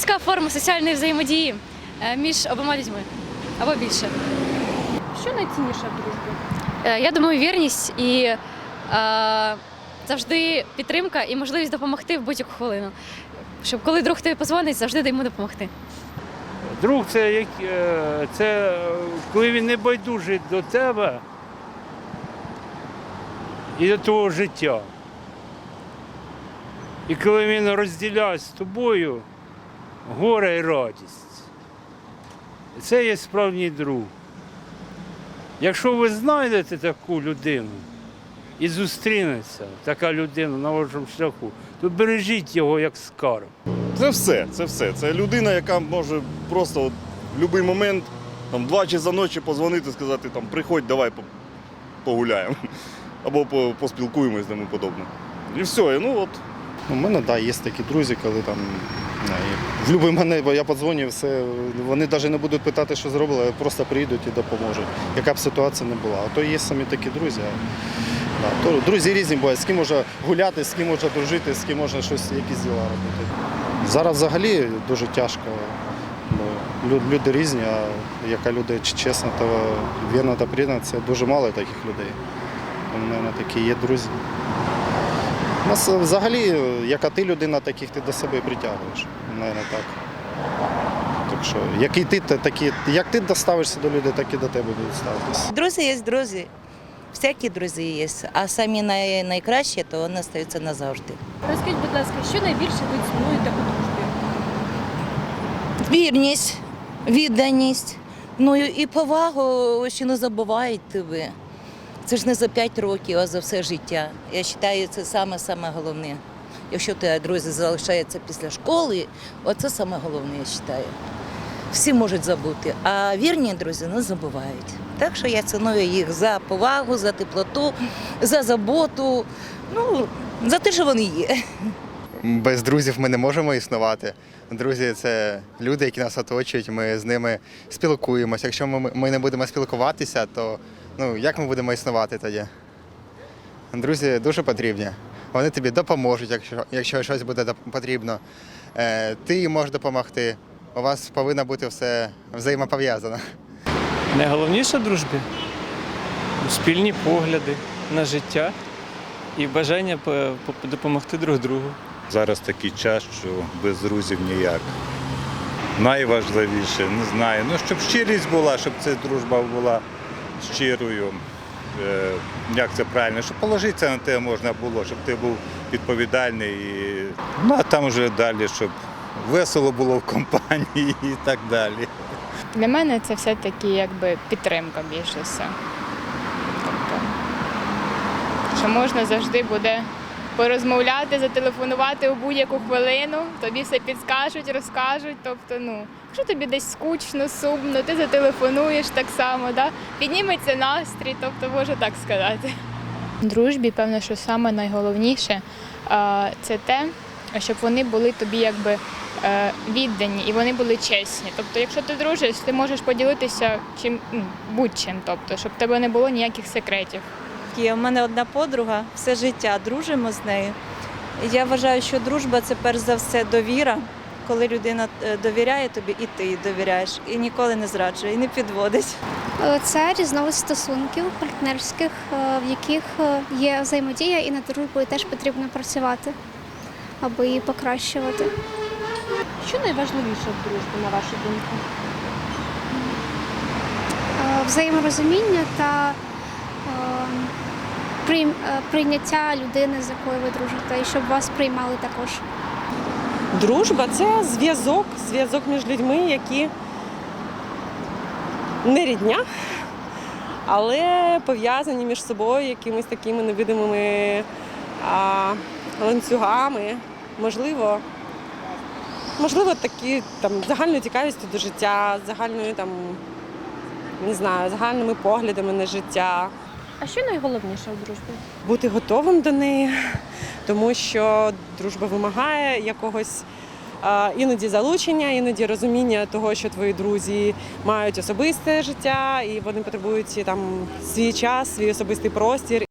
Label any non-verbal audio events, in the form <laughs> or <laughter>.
близька форма соціальної взаємодії е, між обома людьми або більше. Що найцінніше в дружбі? Е, Я думаю, вірність і е, завжди підтримка і можливість допомогти в будь-яку хвилину. Щоб коли друг тобі позвонить, завжди дай йому допомогти. Друг це, як, е, це коли він не байдужий до тебе і до твого життя. І коли він розділяє з тобою горе і радість. Це є справжній друг. Якщо ви знайдете таку людину і зустрінеться така людина на вашому шляху, то бережіть його як скарб. Це все, це все. Це людина, яка може просто в будь-який момент, там, два часа ночі позвонити, сказати, там, приходь, давай погуляємо. <laughs> Або по- поспілкуємось тому подобне. І все, ну от. У мене да, є такі друзі, коли там в будь-який момент бо я подзвоню, все, вони навіть не будуть питати, що зробили, просто прийдуть і допоможуть. Яка б ситуація не була. А то є самі такі друзі. Да, то друзі різні бувають, з ким можна гуляти, з ким можна дружити, з ким можна щось, якісь діла робити. Зараз взагалі дуже тяжко. Люди різні, а яка люди чесна та вірна та прідана, це дуже мало таких людей. У мене такі є друзі. У нас е, взагалі, яка ти людина, таких ти до себе притягуєш. Наверно, так. Так що, який ти, такі, як ти доставишся до людей, так і до тебе будуть ставитися. Друзі є друзі. Всякі друзі є, а самі най, найкращі, то вони стаються назавжди. Розкажіть, будь ласка, що найбільше ви цінуєте у дружбі? Вірність, відданість, ну і повагу, що не забувають тебе. Це ж не за 5 років, а за все життя. Я вважаю, це саме саме головне. Якщо ти друзі залишаються після школи, оце саме головне, я вважаю. Всі можуть забути, а вірні друзі не забувають. Так що я ціную їх за повагу, за теплоту, за заботу, ну, за те, що вони є. Без друзів ми не можемо існувати. Друзі це люди, які нас оточують, ми з ними спілкуємося. Якщо ми не будемо спілкуватися, то ну, як ми будемо існувати тоді? Друзі дуже потрібні. Вони тобі допоможуть, якщо, якщо щось буде потрібно. Е, ти їм можеш допомогти. У вас повинно бути все взаємопов'язано. Найголовніше в дружбі спільні погляди на життя і бажання по- по- допомогти друг другу. Зараз такий час, що без друзів ніяк. Найважливіше, не знаю. Ну, щоб щирість була, щоб ця дружба була щирою. Е, як це правильно, щоб положитися на те можна було, щоб ти був відповідальний. Ну, а там вже далі, щоб весело було в компанії <laughs> і так далі. Для мене це все-таки якби підтримка більше все. Тобто, що можна завжди буде порозмовляти, зателефонувати у будь-яку хвилину, тобі все підскажуть, розкажуть. Тобто, ну, якщо тобі десь скучно, сумно, ти зателефонуєш так само, да? підніметься настрій, тобто можу так сказати. В дружбі, певно, що саме найголовніше це те, щоб вони були тобі якби е, віддані і вони були чесні. Тобто, якщо ти дружиш, ти можеш поділитися чим ну, будь-чим, тобто, щоб в тебе не було ніяких секретів. У мене одна подруга, все життя дружимо з нею. Я вважаю, що дружба це перш за все довіра, коли людина е, довіряє тобі, і ти їй довіряєш, і ніколи не зраджує, і не підводить. Е, Це різновид стосунків партнерських, е, в яких є взаємодія, і над дружбою теж потрібно працювати, аби її покращувати. Що найважливіше в дружбі, на вашу думку? Взаєморозуміння та прийняття людини, з якою ви дружите, і щоб вас приймали також. Дружба це зв'язок, зв'язок між людьми, які не рідня, але пов'язані між собою якимись такими невидимими а, ланцюгами. Можливо, можливо, такі там загальною цікавістю до життя, загальною там, не знаю, загальними поглядами на життя. А що найголовніше в дружбі? бути готовим до неї, тому що дружба вимагає якогось іноді залучення, іноді розуміння того, що твої друзі мають особисте життя і вони потребують там свій час, свій особистий простір.